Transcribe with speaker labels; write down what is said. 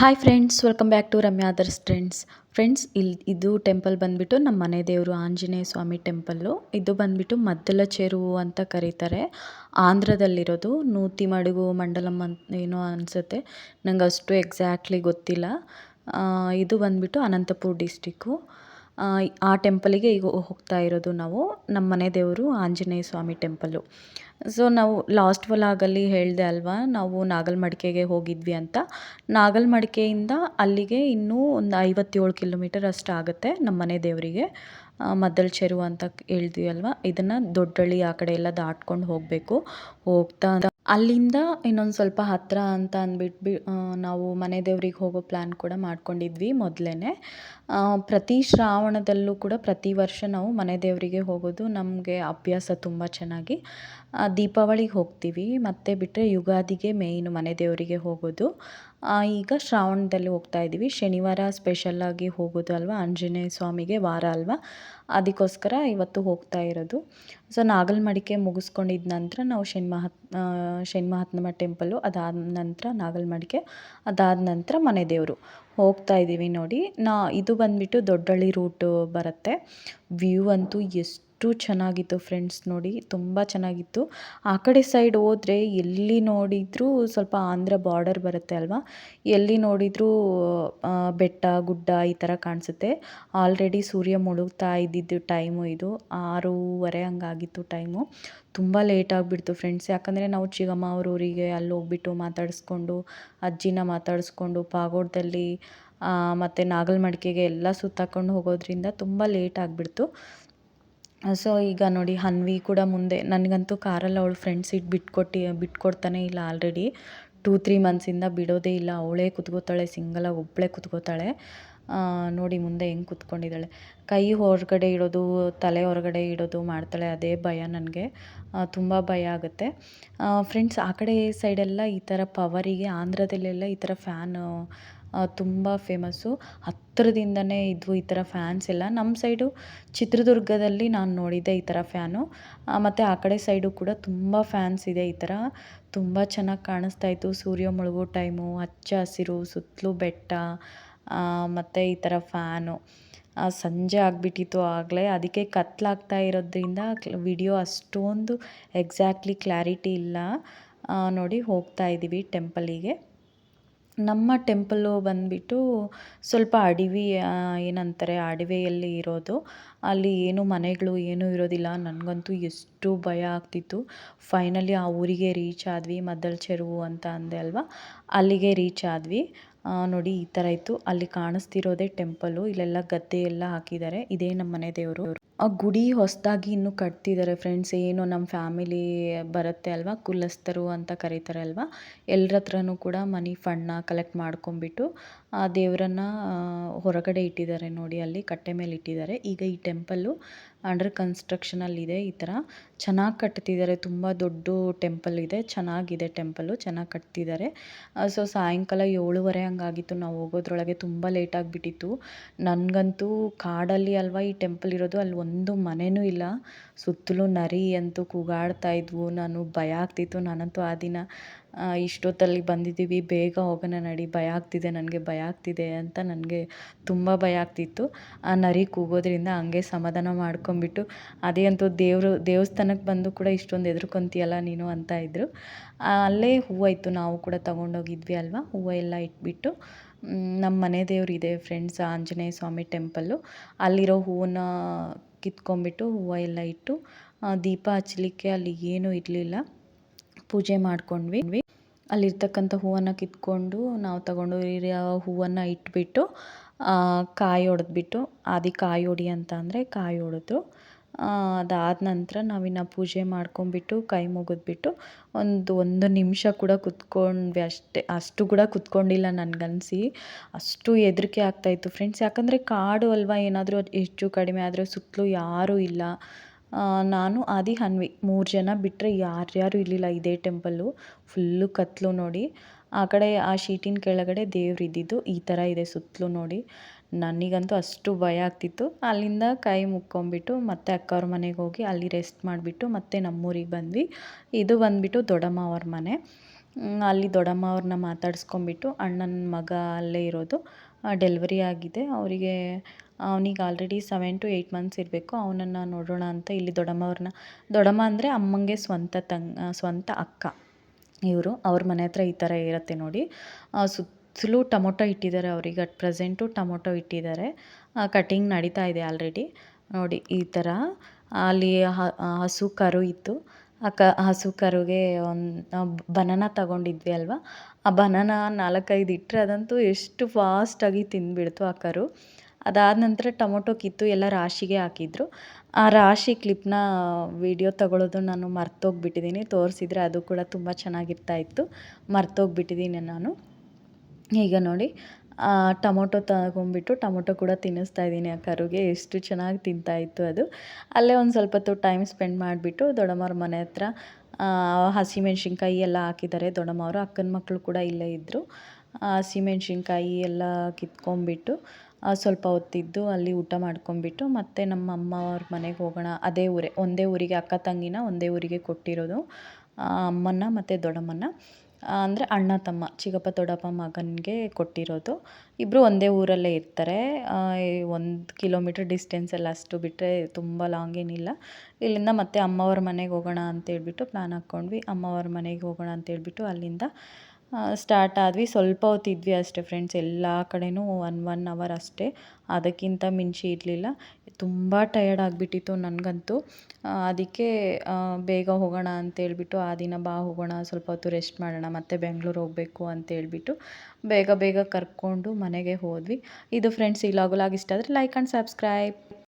Speaker 1: Hi friends welcome back to Ramya others friends friends ಇಲ್ಲಿ ಇದು temple ಬಂದುಬಿಟ್ಟು ನಮ್ಮ ಮನೆ ದೇವರು ಆಂಜನೇಯ ಸ್ವಾಮಿ ಟೆಂಪಲ್ಲು ಇದು ಬಂದುಬಿಟ್ಟು ಮದ್ದಲ ಚೆರುವು ಅಂತ ಕರೀತಾರೆ. ಆಂಧ್ರದಲ್ಲಿರೋದು ನೂತಿ ಮಡುಗು ಮಂಡಲಂ ಅಂತ ಏನೋ ಅನಿಸುತ್ತೆ. ನಂಗೆ ಅಷ್ಟು ಎಕ್ಸಾಕ್ಟ್ಲಿ ಗೊತ್ತಿಲ್ಲ ಇದು ಬಂದುಬಿಟ್ಟು ಅನಂತಪುರ ಡಿಸ್ಟಿಕ್ಕು ಆ, ಟೆಂಪಲ್ ಟೆಂಪಲಿಗೆ ಈಗ ಹೋಗ್ತಾ ಇರೋದು ನಾವು ನಮ್ಮ ಮನೆ ದೇವರು ಆಂಜನೇಯ ಸ್ವಾಮಿ ಟೆಂಪಲ್ಲು. ಸೊ ನಾವು ಲಾಸ್ಟ್ ವ್ಲಾಗಲ್ಲಿ ಹೇಳಿದೆ ಅಲ್ವಾ ನಾವು ನಾಗಲ್ಮಡಿಕೆಗೆ ಹೋಗಿದ್ವಿ ಅಂತ. ನಾಗಲ್ಮಡಿಕೆಯಿಂದ ಅಲ್ಲಿಗೆ ಇನ್ನೂ ಒಂದು ಐವತ್ತೇಳು ಕಿಲೋಮೀಟರ್ ಅಷ್ಟು ಆಗುತ್ತೆ ನಮ್ಮ ಮನೆ ದೇವರಿಗೆ. ಮದ್ದಲ್ ಚೆರು ಅಂತ ಹೇಳಿದ್ವಿ ಅಲ್ವಾ ಇದನ್ನು ದೊಡ್ಡಳ್ಳಿ ಆ ಕಡೆ ಎಲ್ಲ ದಾಟ್ಕೊಂಡು ಹೋಗಬೇಕು. ಹೋಗ್ತಾ ಅಲ್ಲಿಂದ ಇನ್ನೊಂದು ಸ್ವಲ್ಪ ಹತ್ತಿರ ಅಂತ ಅಂದ್ಬಿಟ್ಟು ನಾವು ಮನೆ ದೇವ್ರಿಗೆ ಹೋಗೋ ಪ್ಲ್ಯಾನ್ ಕೂಡ ಮಾಡ್ಕೊಂಡಿದ್ವಿ ಮೊದಲೇ ಪ್ರತಿ ಶ್ರಾವಣದಲ್ಲೂ ಕೂಡ ಪ್ರತಿ ವರ್ಷ ನಾವು ಮನೆ ದೇವರಿಗೆ ಹೋಗೋದು ನಮಗೆ ಅಭ್ಯಾಸ ತುಂಬ ಚೆನ್ನಾಗಿ. ದೀಪಾವಳಿಗೆ ಹೋಗ್ತೀವಿ, ಮತ್ತು ಬಿಟ್ಟರೆ ಯುಗಾದಿಗೆ ಮೇಯ್ನು ಮನೆ ದೇವರಿಗೆ ಹೋಗೋದು. ಈಗ ಶ್ರಾವಣದಲ್ಲಿ ಹೋಗ್ತಾ ಇದ್ದೀವಿ. ಶನಿವಾರ ಸ್ಪೆಷಲ್ಲಾಗಿ ಹೋಗೋದು ಅಲ್ವಾ? ಆಂಜನೇಯ ಸ್ವಾಮಿಗೆ ವಾರ ಅಲ್ವಾ? ಅದಕ್ಕೋಸ್ಕರ ಇವತ್ತು ಹೋಗ್ತಾ ಇರೋದು. ಸೊ ನಾಗಲಮಡಿಕೆ ಮುಗಿಸ್ಕೊಂಡಿದ್ದ ನಂತರ ನಾವು ಶನಿ ಮಹಾತ್ ಶನಿ ಮಹಾತ್ಮ ಟೆಂಪಲ್ಲು ಅದಾದ ನಂತರ ನಾಗಲಮಡಿಕೆ, ಅದಾದ ನಂತರ ಮನೆ ದೇವರು. ಹೋಗ್ತಾ ಇದ್ದೀವಿ ನೋಡಿ. ನಾ, ಇದು ಬಂದುಬಿಟ್ಟು ದೊಡ್ಡಳ್ಳಿ ರೂಟು ಬರುತ್ತೆ. ವ್ಯೂ ಅಂತೂ ಎಷ್ಟು ಚೆನ್ನಾಗಿತ್ತು ಫ್ರೆಂಡ್ಸ್ ನೋಡಿ, ತುಂಬ ಚೆನ್ನಾಗಿತ್ತು. ಆ ಕಡೆ ಸೈಡ್ ಹೋದರೆ ಎಲ್ಲಿ ನೋಡಿದರೂ ಸ್ವಲ್ಪ ಆಂಧ್ರ ಬಾರ್ಡರ್ ಬರುತ್ತೆ ಅಲ್ವಾ? ಎಲ್ಲಿ ನೋಡಿದರೂ ಬೆಟ್ಟ, ಗುಡ್ಡ ಈ ಥರ ಕಾಣಿಸುತ್ತೆ. ಆಲ್ರೆಡಿ ಸೂರ್ಯ ಮುಳುಗ್ತಾ ಇದ್ದಿದ್ದು ಟೈಮು ಇದು. ಆರೂವರೆ ಹಂಗಾಗಿತ್ತು ಟೈಮು ತುಂಬ ಲೇಟ್ ಆಗಿಬಿಡ್ತು ಫ್ರೆಂಡ್ಸ್ ಯಾಕಂದರೆ ನಾವು ಚಿಗಮ್ಮ ಅವ್ರ ಊರಿಗೆ ಅಲ್ಲಿ ಹೋಗ್ಬಿಟ್ಟು ಮಾತಾಡಿಸ್ಕೊಂಡು, ಅಜ್ಜಿನ ಮಾತಾಡಿಸ್ಕೊಂಡು, ಪಾಗೋಡದಲ್ಲಿ ಮತ್ತು ನಾಗಲ್ಮಡಿಕೆಗೆ ಎಲ್ಲ ಸುತ್ತಾಕೊಂಡು ಹೋಗೋದ್ರಿಂದ ತುಂಬ ಲೇಟ್ ಆಗಿಬಿಡ್ತು. ಸೊ ಈಗ ನೋಡಿ, ಹನ್ವಿ ಕೂಡ ಮುಂದೆ. ನನಗಂತೂ ಕಾರಲ್ಲಿ ಅವಳು ಫ್ರೆಂಡ್ ಸೀಟ್ ಬಿಟ್ಕೊಟ್ಟು, ಬಿಟ್ಕೊಡ್ತಾನೆ ಇಲ್ಲ ಆಲ್ರೆಡಿ ಟೂ ತ್ರೀ ಮಂತ್ಸಿಂದ ಬಿಡೋದೇ ಇಲ್ಲ. ಅವಳೇ ಕುತ್ಕೋತಾಳೆ ಸಿಂಗಲಾಗಿ ಒಬ್ಬಳೇ ಕುತ್ಕೋತಾಳೆ. ನೋಡಿ ಮುಂದೆ ಹೆಂಗೆ ಕುತ್ಕೊಂಡಿದ್ದಾಳೆ. ಕೈ ಹೊರಗಡೆ ಇಡೋದು, ತಲೆ ಹೊರಗಡೆ ಇಡೋದು ಮಾಡ್ತಾಳೆ. ಅದೇ ಭಯ ನನಗೆ. ತುಂಬ ಭಯ ಆಗುತ್ತೆ. ಫ್ರೆಂಡ್ಸ್ ಆ ಕಡೆ ಸೈಡೆಲ್ಲ ಈ ಥರ ಪವರಿಗೆ, ಆಂಧ್ರದಲ್ಲೆಲ್ಲ ಈ ಥರ ಫ್ಯಾನು ತುಂಬ ಫೇಮಸ್ಸು ಹತ್ತಿರದಿಂದನೇ ಇದ್ವು ಈ ಥರ ಫ್ಯಾನ್ಸ್ ಎಲ್ಲ. ನಮ್ಮ ಸೈಡು ಚಿತ್ರದುರ್ಗದಲ್ಲಿ ನಾನು ನೋಡಿದ್ದೆ ಈ ಥರ ಫ್ಯಾನು ಮತ್ತು ಆ ಕಡೆ ಸೈಡು ಕೂಡ ತುಂಬ ಫ್ಯಾನ್ಸ್ ಇದೆ ಈ ಥರ ತುಂಬ ಚೆನ್ನಾಗಿ ಕಾಣಿಸ್ತಾ ಇತ್ತು. ಸೂರ್ಯ ಮುಳುಗೋ ಟೈಮು ಹಚ್ಚ ಹಸಿರು, ಸುತ್ತಲೂ ಬೆಟ್ಟ ಮತ್ತು ಈ ಥರ ಫ್ಯಾನು ಸಂಜೆ ಆಗಿಬಿಟ್ಟಿತ್ತು ಆಗಲೇ. ಅದಕ್ಕೆ ಕತ್ಲಾಗ್ತಾ ಇರೋದ್ರಿಂದ ವಿಡಿಯೋ ಅಷ್ಟೊಂದು ಎಕ್ಸಾಕ್ಟ್ಲಿ ಕ್ಲಾರಿಟಿ ಇಲ್ಲ. ನೋಡಿ ಹೋಗ್ತಾ ಇದ್ದೀವಿ ಟೆಂಪಲಿಗೆ ನಮ್ಮ ಟೆಂಪಲ್ಲು ಬಂದುಬಿಟ್ಟು ಸ್ವಲ್ಪ ಅಡವಿ ಏನಂತಾರೆ, ಅಡವಿಯಲ್ಲಿ ಇರೋದು. ಅಲ್ಲಿ ಏನು ಮನೆಗಳು ಏನೂ ಇರೋದಿಲ್ಲ. ನನಗಂತೂ ಎಷ್ಟು ಭಯ ಆಗ್ತಿತ್ತು. ಫೈನಲಿ ಆ ಊರಿಗೆ ರೀಚ್ ಆದ್ವಿ, ಮದ್ದಲ್ ಚೆರುವು ಅಂತ ಅಂದೆ ಅಲ್ವಾ? ಅಲ್ಲಿಗೆ ರೀಚ್ ಆದ್ವಿ. ನೋಡಿ, ಈ ಥರ ಇತ್ತು. ಅಲ್ಲಿ ಕಾಣಿಸ್ತಿರೋದೇ ಟೆಂಪಲ್ಲು ಇಲ್ಲೆಲ್ಲ ಗದ್ದೆ ಎಲ್ಲ ಹಾಕಿದ್ದಾರೆ. ಇದೇ ನಮ್ಮ ಮನೆ ದೇವರು. ಆ ಗುಡಿ ಹೊಸದಾಗಿ ಇನ್ನೂ ಕಟ್ತಿದ್ದಾರೆ ಫ್ರೆಂಡ್ಸ್ ಏನು ನಮ್ಮ ಫ್ಯಾಮಿಲಿ ಬರುತ್ತೆ ಅಲ್ವಾ? ಕುಲಸ್ಥರು ಅಂತ ಕರೀತಾರೆ ಅಲ್ವಾ? ಎಲ್ಲರ ಹತ್ರನೂ ಕೂಡ ಮನಿ ಫಂಡ್ನ ಕಲೆಕ್ಟ್ ಮಾಡ್ಕೊಂಬಿಟ್ಟು ಆ ದೇವರನ್ನ ಹೊರಗಡೆ ಇಟ್ಟಿದ್ದಾರೆ ನೋಡಿ, ಅಲ್ಲಿ ಕಟ್ಟೆ ಮೇಲೆ ಇಟ್ಟಿದ್ದಾರೆ ಈಗ ಈ ಟೆಂಪಲ್ಲು ಅಂಡರ್ ಕನ್ಸ್ಟ್ರಕ್ಷನಲ್ಲಿದೆ ಈ ಥರ ಚೆನ್ನಾಗಿ ಕಟ್ತಿದ್ದಾರೆ ತುಂಬ ದೊಡ್ಡ ಟೆಂಪಲ್ ಇದೆ. ಚೆನ್ನಾಗಿದೆ ಟೆಂಪಲ್ಲು ಚೆನ್ನಾಗಿ ಕಟ್ತಿದ್ದಾರೆ ಸೊ ಸಾಯಂಕಾಲ ಏಳುವರೆ ಹಂಗಾಗಿತ್ತು, ನಾವು ಹೋಗೋದ್ರೊಳಗೆ ತುಂಬ ಲೇಟ್ ಆಗಿಬಿಟ್ಟಿತ್ತು. ನನಗಂತೂ ಕಾಡಲ್ಲಿ ಅಲ್ವಾ ಈ ಟೆಂಪಲ್ ಇರೋದು, ಅಲ್ಲಿ ಮನೆಯೂ ಇಲ್ಲ. ಸುತ್ತಲೂ ನರಿ ಅಂತೂ ಕೂಗಾಡ್ತಾ ಇದ್ವು. ನಾನು ಭಯ ಆಗ್ತಿತ್ತು. ನಾನಂತೂ ಆ ದಿನ ಇಷ್ಟೊತ್ತಲ್ಲಿ ಬಂದಿದ್ದೀವಿ. ಬೇಗ ಹೋಗೋಣ ನಡಿ. ಭಯ ಆಗ್ತಿದೆ. ನನಗೆ ಭಯ ಆಗ್ತಿದೆ ಅಂತ ನನಗೆ ತುಂಬ ಭಯ ಆಗ್ತಿತ್ತು. ಆ ನರಿ ಕೂಗೋದ್ರಿಂದ ಹಂಗೆ ಸಮಾಧಾನ ಮಾಡ್ಕೊಂಬಿಟ್ಟು ಅದೇ ಅಂತೂ ದೇವರು, ದೇವಸ್ಥಾನಕ್ಕೆ ಬಂದು ಕೂಡ ಇಷ್ಟೊಂದು ಎದುರ್ಕೊಂತೀಯಲ್ಲ ನೀನು ಅಂತ ಇದ್ದರು ಅಲ್ಲೇ ಹೂವು ಇತ್ತು. ನಾವು ಕೂಡ ತೊಗೊಂಡೋಗಿದ್ವಿ ಅಲ್ವಾ? ಹೂವು ಎಲ್ಲ ಇಟ್ಬಿಟ್ಟು ನಮ್ಮ ಮನೆ ದೇವರು ಇದೆ ಫ್ರೆಂಡ್ಸ್, ಆಂಜನೇಯ ಸ್ವಾಮಿ ಟೆಂಪಲ್ಲು. ಅಲ್ಲಿರೋ ಹೂವನ್ನ ಕಿತ್ಕೊಂಡ್ಬಿಟ್ಟು ಹೂವು ಎಲ್ಲ ಇಟ್ಟು ದೀಪ ಹಚ್ಚಲಿಕ್ಕೆ ಅಲ್ಲಿ ಏನೂ ಇರಲಿಲ್ಲ. ಪೂಜೆ ಮಾಡ್ಕೊಂಡ್ವಿ. ಅಲ್ಲಿರ್ತಕ್ಕಂಥ ಹೂವನ್ನು ಕಿತ್ಕೊಂಡು ನಾವು ತಗೊಂಡು ಹೂವನ್ನು ಇಟ್ಬಿಟ್ಟು ಕಾಯಿ ಹೊಡೆದ್ಬಿಟ್ಟು ಆದಿ ಕಾಯಿ ಹೊಡಿ ಅಂತ ಅಂದರೆ ಕಾಯಿ ಹೊಡೆದ್ರು ಅದಾದ ನಂತರ ನಾವಿನ್ನು ಪೂಜೆ ಮಾಡ್ಕೊಂಡ್ಬಿಟ್ಟು ಕೈ ಮುಗಿದ್ಬಿಟ್ಟು ಒಂದು ಒಂದು ನಿಮಿಷ ಕೂಡ ಕುತ್ಕೊಂಡ್ವಿ ಅಷ್ಟೇ, ಅಷ್ಟು ಕೂಡ ಕುತ್ಕೊಂಡಿಲ್ಲ ನನಗನ್ಸಿ. ಅಷ್ಟು ಹೆದರಿಕೆ ಆಗ್ತಾಯಿತ್ತು ಫ್ರೆಂಡ್ಸ್. ಯಾಕಂದರೆ ಕಾಡು ಅಲ್ವಾ ಏನಾದರೂ ಹೆಚ್ಚು ಕಡಿಮೆ ಆದರೆ ಸುತ್ತಲೂ ಯಾರೂ ಇಲ್ಲ. ನಾನು ಆದಿ ಹನ್ವಿ ಮೂರು ಜನ ಬಿಟ್ಟರೆ ಯಾರ್ಯಾರು ಇರಲಿಲ್ಲ ಇದೇ ಟೆಂಪಲ್ಲು. ಫುಲ್ಲು ಕತ್ತಲು ನೋಡಿ. ಆ ಕಡೆ ಆ ಶೀಟಿನ ಕೆಳಗಡೆ ದೇವ್ರು ಇದ್ದಿದ್ದು ಈ ಥರ ಇದೆ ಸುತ್ತಲೂ ನೋಡಿ. ನನಗಂತೂ ಅಷ್ಟು ಭಯ ಆಗ್ತಿತ್ತು. ಅಲ್ಲಿಂದ ಕೈ ಮುಕ್ಕೊಂಬಿಟ್ಟು ಮತ್ತೆ ಅಕ್ಕವ್ರ ಮನೆಗೆ ಹೋಗಿ ಅಲ್ಲಿ ರೆಸ್ಟ್ ಮಾಡಿಬಿಟ್ಟು ಮತ್ತೆ ನಮ್ಮೂರಿಗೆ ಬಂದ್ವಿ. ಇದು ಬಂದುಬಿಟ್ಟು ದೊಡ್ಡಮ್ಮ ಅವ್ರ ಮನೆ ಅಲ್ಲಿ ದೊಡ್ಡಮ್ಮ ಅವ್ರನ್ನ ಮಾತಾಡಿಸ್ಕೊಂಬಿಟ್ಟು ಅಣ್ಣನ ಮಗ ಅಲ್ಲೇ ಇರೋದು. ಡೆಲಿವರಿ ಆಗಿದೆ. ಅವರಿಗೆ ಅವನಿಗೆ already seven to eight months ಇರಬೇಕು. ಅವನನ್ನು ನೋಡೋಣ ಅಂತ ಇಲ್ಲಿ ದೊಡ್ಡಮ್ಮ ಅವ್ರನ್ನ ದೊಡ್ಡಮ್ಮ ಅಂದರೆ ಅಮ್ಮಂಗೆ ಸ್ವಂತ ತಂಗ್ ಸ್ವಂತ ಅಕ್ಕ ಇವರು. ಅವ್ರ ಮನೆ ಹತ್ರ ಈ ಥರ ಇರುತ್ತೆ ನೋಡಿ. ಆ, ಸುತ್ತಲೂ ಟೊಮೊಟೊ ಇಟ್ಟಿದ್ದಾರೆ ಅವ್ರಿಗೆ, ಅಟ್ ಪ್ರೆಸೆಂಟು ಟೊಮೊಟೊ ಇಟ್ಟಿದ್ದಾರೆ. ಕಟಿಂಗ್ ನಡೀತಾ ಇದೆ ಆಲ್ರೆಡಿ. ನೋಡಿ, ಈ ಥರ. ಅಲ್ಲಿ ಹಸು ಕರು ಇತ್ತು. ಆ ಕ, ಹಸು ಕರುಗೆ ಒಂದು ಬನಾನ ತಗೊಂಡಿದ್ವಿ ಅಲ್ವಾ? ಆ ಬನಾನ ನಾಲ್ಕೈದು ಇಟ್ಟರೆ ಅದಂತೂ ಎಷ್ಟು ಫಾಸ್ಟಾಗಿ ತಿಂದುಬಿಡ್ತು ಆ ಕರು. ಅದಾದ ನಂತರ ಟೊಮೊಟೊ ಕಿತ್ತು, ಎಲ್ಲ ರಾಶಿಗೆ ಹಾಕಿದ್ರು. ಆ ರಾಶಿ ಕ್ಲಿಪ್ನ ವಿಡಿಯೋ ತಗೊಳ್ಳೋದು ನಾನು ಮರ್ತೋಗ್ಬಿಟ್ಟಿದ್ದೀನಿ. ತೋರಿಸಿದ್ರೆ ಅದು ಕೂಡ ತುಂಬ ಚೆನ್ನಾಗಿರ್ತಾ ಇತ್ತು. ಮರ್ತೋಗ್ಬಿಟ್ಟಿದ್ದೀನಿ ನಾನು. ಈಗ ನೋಡಿ ಟೊಮೊಟೊ ತಗೊಂಬಿಟ್ಟು ಟೊಮೊಟೊ ಕೂಡ ತಿನ್ನಿಸ್ತಾ ಇದ್ದೀನಿ. ಆ ಕರುಗೆ ಎಷ್ಟು ಚೆನ್ನಾಗಿ ತಿಂತಾ ಇತ್ತು ಅದು. ಅಲ್ಲೇ ಒಂದು ಸ್ವಲ್ಪ ಹೊತ್ತು ಟೈಮ್ ಸ್ಪೆಂಡ್ ಮಾಡಿಬಿಟ್ಟು ದೊಡ್ಡಮ್ಮವ್ರ ಮನೆ ಹತ್ರ ಹಸಿಮೆಣ್ಸಿನ್ಕಾಯಿ ಎಲ್ಲ ಹಾಕಿದ್ದಾರೆ. ದೊಡ್ಡಮ್ಮವರು ಅಕ್ಕನ ಮಕ್ಕಳು ಕೂಡ ಇಲ್ಲೇ ಇದ್ದರು ಹಸಿಮೆಣ್ಸಿನ್ಕಾಯಿ ಎಲ್ಲ ಕಿತ್ಕೊಂಡ್ಬಿಟ್ಟು ಸ್ವಲ್ಪ ಹೊತ್ತಿದ್ದು ಅಲ್ಲಿ ಊಟ ಮಾಡ್ಕೊಂಬಿಟ್ಟು ಮತ್ತು ನಮ್ಮ ಅಮ್ಮ ಅವ್ರ ಮನೆಗೆ ಹೋಗೋಣ. ಅದೇ ಊರೇ, ಒಂದೇ ಊರಿಗೆ, ಅಕ್ಕ ತಂಗಿನ ಒಂದೇ ಊರಿಗೆ ಕೊಟ್ಟಿರೋದು ಅಮ್ಮನ್ನ ಮತ್ತು ದೊಡ್ಡಮ್ಮನ ಅಂದರೆ ಅಣ್ಣ ತಮ್ಮ, ಚಿಕ್ಕಪ್ಪ, ದೊಡ್ಡಪ್ಪ ಮಗನಿಗೆ ಕೊಟ್ಟಿರೋದು. ಇಬ್ಬರು ಒಂದೇ ಊರಲ್ಲೇ ಇರ್ತಾರೆ. ಒಂದು ಕಿಲೋಮೀಟ್ರ್ ಡಿಸ್ಟೆನ್ಸಲ್ಲಿ ಅಷ್ಟು ಬಿಟ್ಟರೆ ತುಂಬ ಲಾಂಗ್ ಏನಿಲ್ಲ. ಇಲ್ಲಿಂದ ಮತ್ತೆ ಅಮ್ಮವ್ರ ಮನೆಗೆ ಹೋಗೋಣ ಅಂತ ಅಂತೇಳ್ಬಿಟ್ಟು ಪ್ಲ್ಯಾನ್ ಹಾಕ್ಕೊಂಡ್ವಿ ಅಮ್ಮವ್ರ ಮನೆಗೆ ಹೋಗೋಣ ಅಂತ ಅಂತೇಳ್ಬಿಟ್ಟು ಅಲ್ಲಿಂದ ಸ್ಟಾರ್ಟ್ ಆದ್ವಿ. ಸ್ವಲ್ಪ ಹೊತ್ತು ಇದ್ವಿ ಅಷ್ಟೇ ಫ್ರೆಂಡ್ಸ್ ಎಲ್ಲ ಕಡೆನೂ ಒನ್ ಒನ್ ಅವರ್ ಅಷ್ಟೇ. ಅದಕ್ಕಿಂತ ಮಿಂಚಿ ಇರಲಿಲ್ಲ. ತುಂಬ ಟಯರ್ಡ್ ಆಗಿಬಿಟ್ಟಿತ್ತು ನನಗಂತೂ. ಅದಕ್ಕೆ ಬೇಗ ಹೋಗೋಣ ಅಂತೇಳ್ಬಿಟ್ಟು ಆ ದಿನ ಬಾ ಹೋಗೋಣ, ಸ್ವಲ್ಪ ಹೊತ್ತು ರೆಸ್ಟ್ ಮಾಡೋಣ, ಮತ್ತೆ ಬೆಂಗಳೂರು ಹೋಗಬೇಕು ಅಂತೇಳ್ಬಿಟ್ಟು ಬೇಗ ಬೇಗ ಕರ್ಕೊಂಡು ಮನೆಗೆ ಹೋದ್ವಿ. ಇದು ಫ್ರೆಂಡ್ಸ್ ಈ ಇಷ್ಟ ಆದರೆ ಲೈಕ್ ಆ್ಯಂಡ್ ಸಬ್ಸ್ಕ್ರೈಬ್